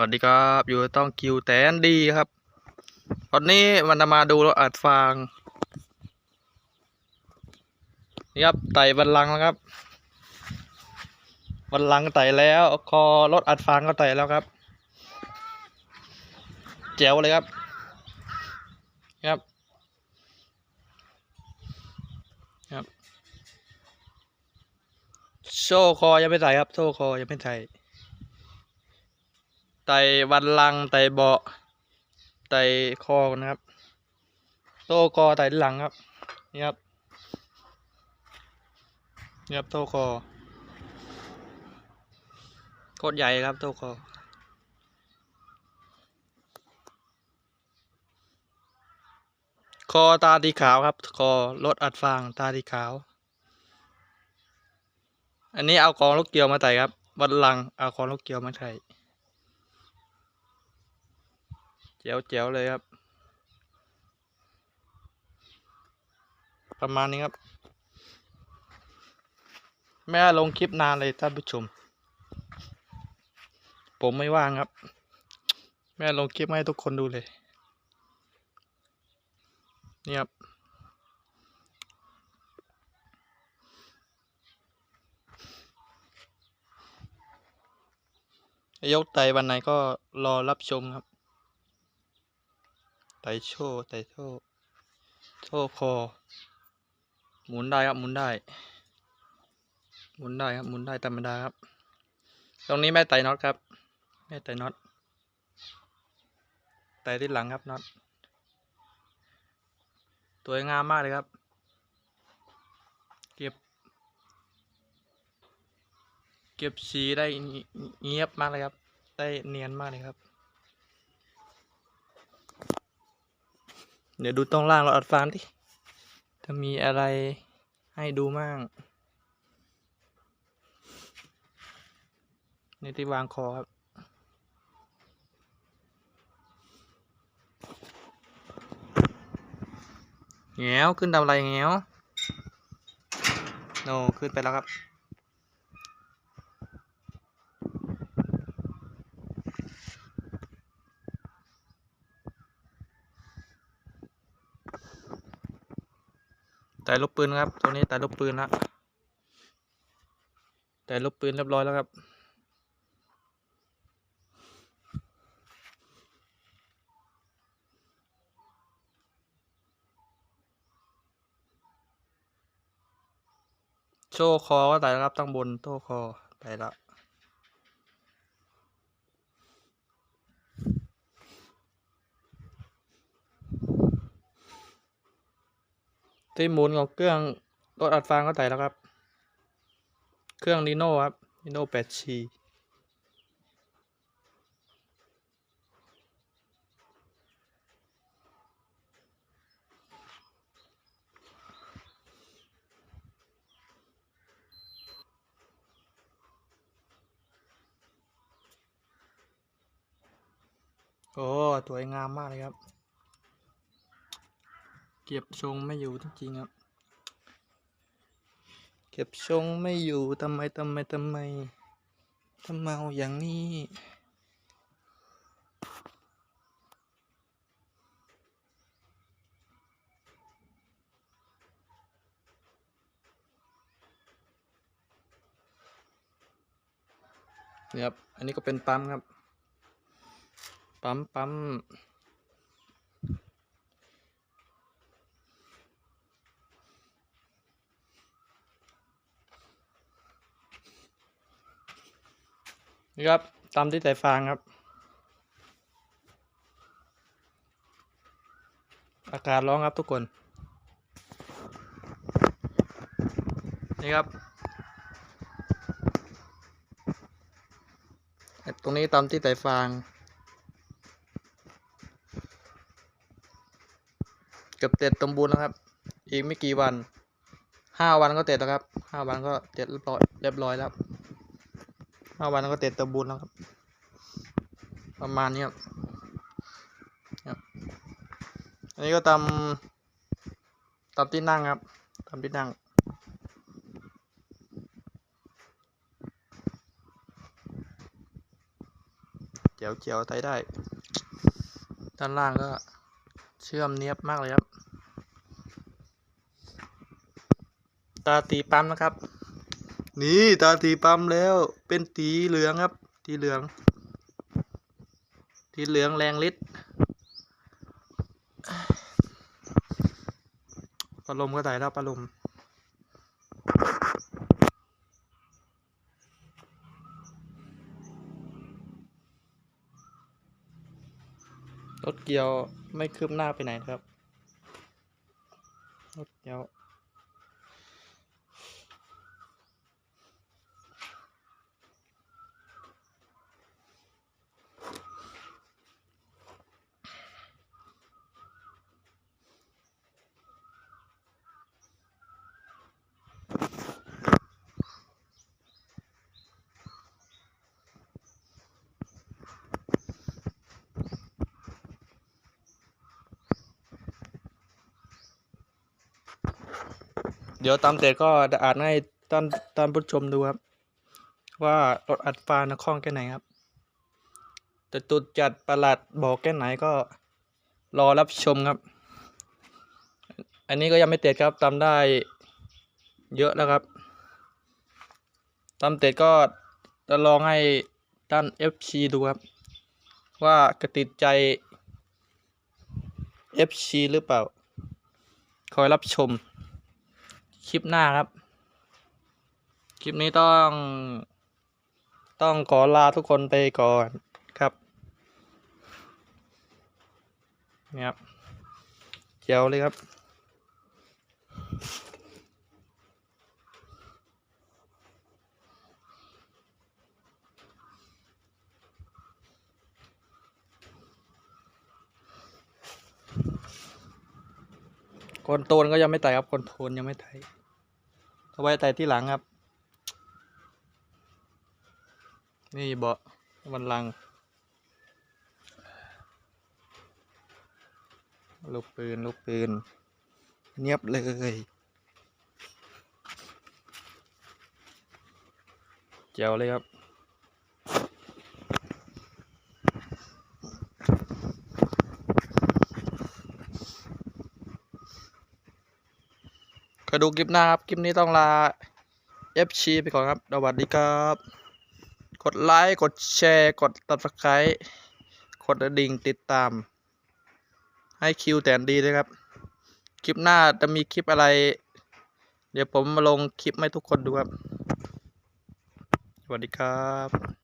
สวัสดีครับอยู่ต้องคิวแตนดีครับวันนี้มันจะมาดูรถอัดฟางนี่ครับไต่บันลังแล้วครับบันลังไต่แล้วคอรถอัดฟางก็ไต่แล้วครับแจ๋วเลยครับครับครับ โซ่คอยังไม่ใส่ครับ โซ่คอยังไม่ใส่ ไต่บันลังไตเบาะไตคอนะครับโตคอไตหลังครับนี่ครับนี่ครับโตคอโคตรใหญ่ครับโตคอคอตาสีขาวครับ คอรถอัดฟางตาสีขาว อันนี้เอาของลูกเกียวมาไต่ครับบันลังเอาของลูกเกียวมาไต่ เจ๋วเจ๋วเลยครับ ประมาณนี้ครับ แม่ลงคลิปนานเลยท่านผู้ชม ผมไม่ว่างครับ แม่ลงคลิปให้ทุกคนดูเลย นี่ครับยกไตวันไหนก็รอรับชมครับ โชว์ไตโชว์โชว์คอ หมุนได้ครับหมุนได้ หมุนได้ครับหมุนได้ธรรมดาครับ ตรงนี้แม่ไตน็อตครับ แม่ไตน็อตไตที่หลังครับน็อตตัวงามมากเลยครับ เก็บ เก็บสีได้เงียบมากเลยครับ ได้เนียนมากเลยครับ เดี๋ยวดูตรงล่างเราอัดฟานดิจะมีอะไรให้ดูมั่งนี่ที่วางคอครับ แงวขึ้นทำอะไรแงวโนขึ้นไปแล้วครับ แต่ลูกปืนครับ ตัวนี้แต่ลูกปืนละแต่ลูกปืนเรียบร้อยแล้วครับ โชว์คอก็ไต่แล้วครับตั้งบนโต้คอไต่ละ ที่หมุนของเครื่องรถอัดฟางก็ไต่แล้วครับ เครื่องนีโน่ครับนีโน่แปดชีโอ้สวยงามมากเลยครับ เก็บทรงไม่อยู่จริงๆครับ เก็บทรงไม่อยู่ทำไมทำไมทำไมทำเมาอย่างนี้นี่ครับ อันนี้ก็เป็นปั๊มครับ ปั๊มปั๊ม นี่ครับตามที่ใส่ฟางครับ อากาศร้อนครับทุกคน นี่ครับ ตรงนี้ตามที่ใส่ฟางเกือบเต็ดสมบูรณ์แล้วครับ อีกไม่กี่วันห้าวันก็เต็ดแล้วครับห้าวันก็เต็ดเรียบร้อยเรียบร้อยแล้ว ห้าวันก็เต็ดสมบูรณ์แล้วครับ ประมาณนี้ครับครับอันนี้ก็ตามตามที่นั่งครับตามที่นั่งเจียวเจียวใช้ได้ ด้านล่างก็เชื่อมเนียบมากเลยครับ ตาตีปั๊มนะครับ นี่ตาตีปั๊มแล้ว เป็นตีเหลืองครับตีเหลืองตีเหลืองแรงฤทธิ์พัดลมก็ได้แล้วพัดลมรถเกียวไม่คืบหน้าไปไหนครับรถเกียว ดี๋ยวตามเตะก็จะอ่านให้ท่านท่านผู้ชมดูครับ ว่ารถอัดฟานะคล่องแค่ไหนครับแต่ตุดจัดประหลัดบอกแค่ไหนก็รอรับชมครับ อันนี้ก็ยังไม่เตะครับตามได้เยอะแล้วครับตามเตะก็จะลองให้ด้าน FC ดูครับ ว่ากระติดใจ FC หรือเปล่า คอยรับชม คลิปหน้าครับ คลิปนี้ต้อง ต้องขอลาทุกคนไปก่อนครับนี่ครับเจียวเลยครับคนโตนก็ยังไม่ไต่ครับคนโทนยังไม่ไต่ เอาไว้ไต่ที่หลังครับ นี่เบาะบันลังลูกปืนลูกปืนเนียบเลยเจ๋วเลยครับ ดูคลิปหน้าครับ คลิปนี้ต้องลา FC ไปก่อนครับ สวัสดีครับ กดไลค์ กดแชร์ กดตัดสไครต์กดกระดิ่งติดตาม ให้คิวแตนดีด้วยครับ คลิปหน้าจะมีคลิปอะไร เดี๋ยวผมมาลงคลิปให้ทุกคนดูครับ สวัสดีครับ